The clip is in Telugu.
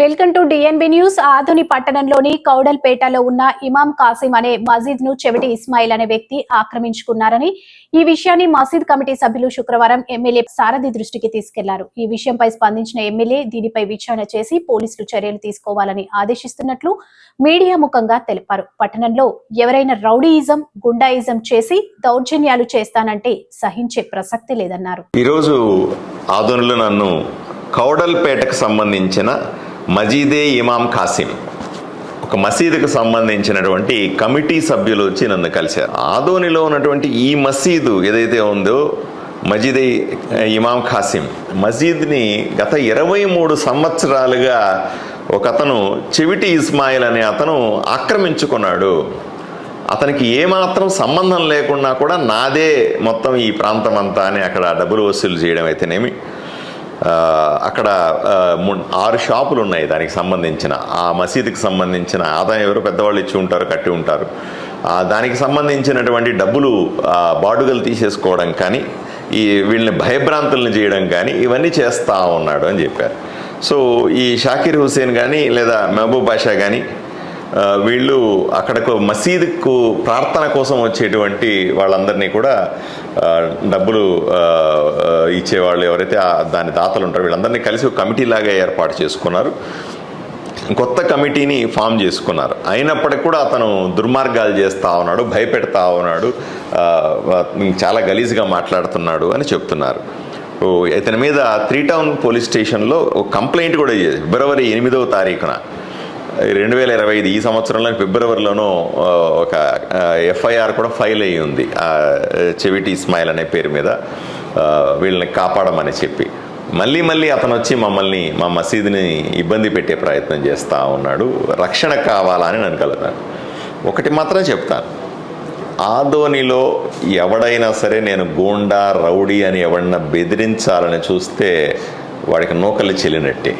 Welcome to DNB news Adoni పట్టణంలోని కౌడల్పేటలో ఉన్న ఇమాం కాసిం అనే మసీద్ను చెవిటి ఇస్మాయిల్ అనే వ్యక్తి ఆక్రమించుకున్నారని ఈ విషయాన్ని మసీద్ కమిటీ సభ్యులు శుక్రవారం ఎమ్మెల్యే సారథి దృష్టికి తీసుకెళ్ళారు. ఈ విషయంపై స్పందించిన ఎమ్మెల్యే దీనిపై విచారణ చేసి పోలీసులు చర్యలు తీసుకోవాలని ఆదేశిస్తున్నట్లు మీడియా ముఖంగా తెలిపారు. పట్టణంలో ఎవరైనా రౌడీయిజం గుండాయిజం చేసి దౌర్జన్యాలు చేస్తానంటే సహించే ప్రసక్తి లేదన్నారు. ఈరోజు ఆధునులు నన్ను కౌడల్పేటకు సంబంధించిన మజీదే ఇమాం ఖాసిం. ఒక మసీదుకు సంబంధించినటువంటి కమిటీ సభ్యులు వచ్చి నన్ను కలిశారు. ఆదోనిలో ఉన్నటువంటి ఈ మసీదు ఏదైతే ఉందో మజీదే ఇమాం ఖాసిం మసీద్ని గత ఇరవై మూడు సంవత్సరాలుగా ఒక అతను చెవిటి ఇస్మాయిల్ అనే అతను ఆక్రమించుకున్నాడు. అతనికి ఏమాత్రం సంబంధం లేకుండా కూడా నాదే మొత్తం ఈ ప్రాంతం అంతా అని అక్కడ డబ్బులు వసూలు చేయడం అయితేనేమి అక్కడ ఆరు షాపులు ఉన్నాయి దానికి సంబంధించిన. ఆ మసీదుకి సంబంధించిన ఆదాయం ఎవరు పెద్దవాళ్ళు ఇచ్చి ఉంటారు కట్టి ఉంటారు. దానికి సంబంధించినటువంటి డబ్బులు బాడుగలు తీసేసుకోవడం కానీ ఈ వీళ్ళని భయభ్రాంతులను చేయడం కానీ ఇవన్నీ చేస్తా ఉన్నాడు అని చెప్పారు. సో ఈ షాకీర్ హుసేన్ కానీ లేదా మహబూబ్ బాషా కానీ వీళ్ళు అక్కడకు మసీదుకు ప్రార్థన కోసం వచ్చేటువంటి వాళ్ళందరినీ కూడా డబ్బులు ఇచ్చేవాళ్ళు ఎవరైతే దాని దాతలు ఉంటారో వీళ్ళందరినీ కలిసి ఒక కమిటీ లాగా ఏర్పాటు చేసుకున్నారు. కొత్త కమిటీని ఫామ్ చేసుకున్నారు. అయినప్పటికీ కూడా అతను దుర్మార్గాలు చేస్తా ఉన్నాడు భయపెడతా ఉన్నాడు చాలా గలీజ్గా మాట్లాడుతున్నాడు అని చెప్తున్నారు. ఓ, ఇతని మీద త్రీ టౌన్ పోలీస్ స్టేషన్లో ఒక కంప్లైంట్ కూడా ఫిబ్రవరి ఎనిమిదవ తారీఖున. రెండు వేల ఇరవై ఐదు ఈ సంవత్సరంలో ఫిబ్రవరిలోనూ ఒక ఎఫ్ఐఆర్ కూడా ఫైల్ అయ్యి ఉంది. చెవిటి ఇస్మాయిల్ అనే పేరు మీద వీళ్ళని కాపాడమని చెప్పి. మళ్ళీ మళ్ళీ అతను వచ్చి మమ్మల్ని మా మసీదుని ఇబ్బంది పెట్టే ప్రయత్నం చేస్తూ ఉన్నాడు. రక్షణ కావాలని నన్ను కలుగుతాను ఒకటి మాత్రం చెప్తాను. ఆదోనిలో ఎవడైనా సరే నేను గూండా రౌడీ అని ఎవడన్నా బెదిరించాలని చూస్తే వాడికి నూకలు చెల్లినట్టే.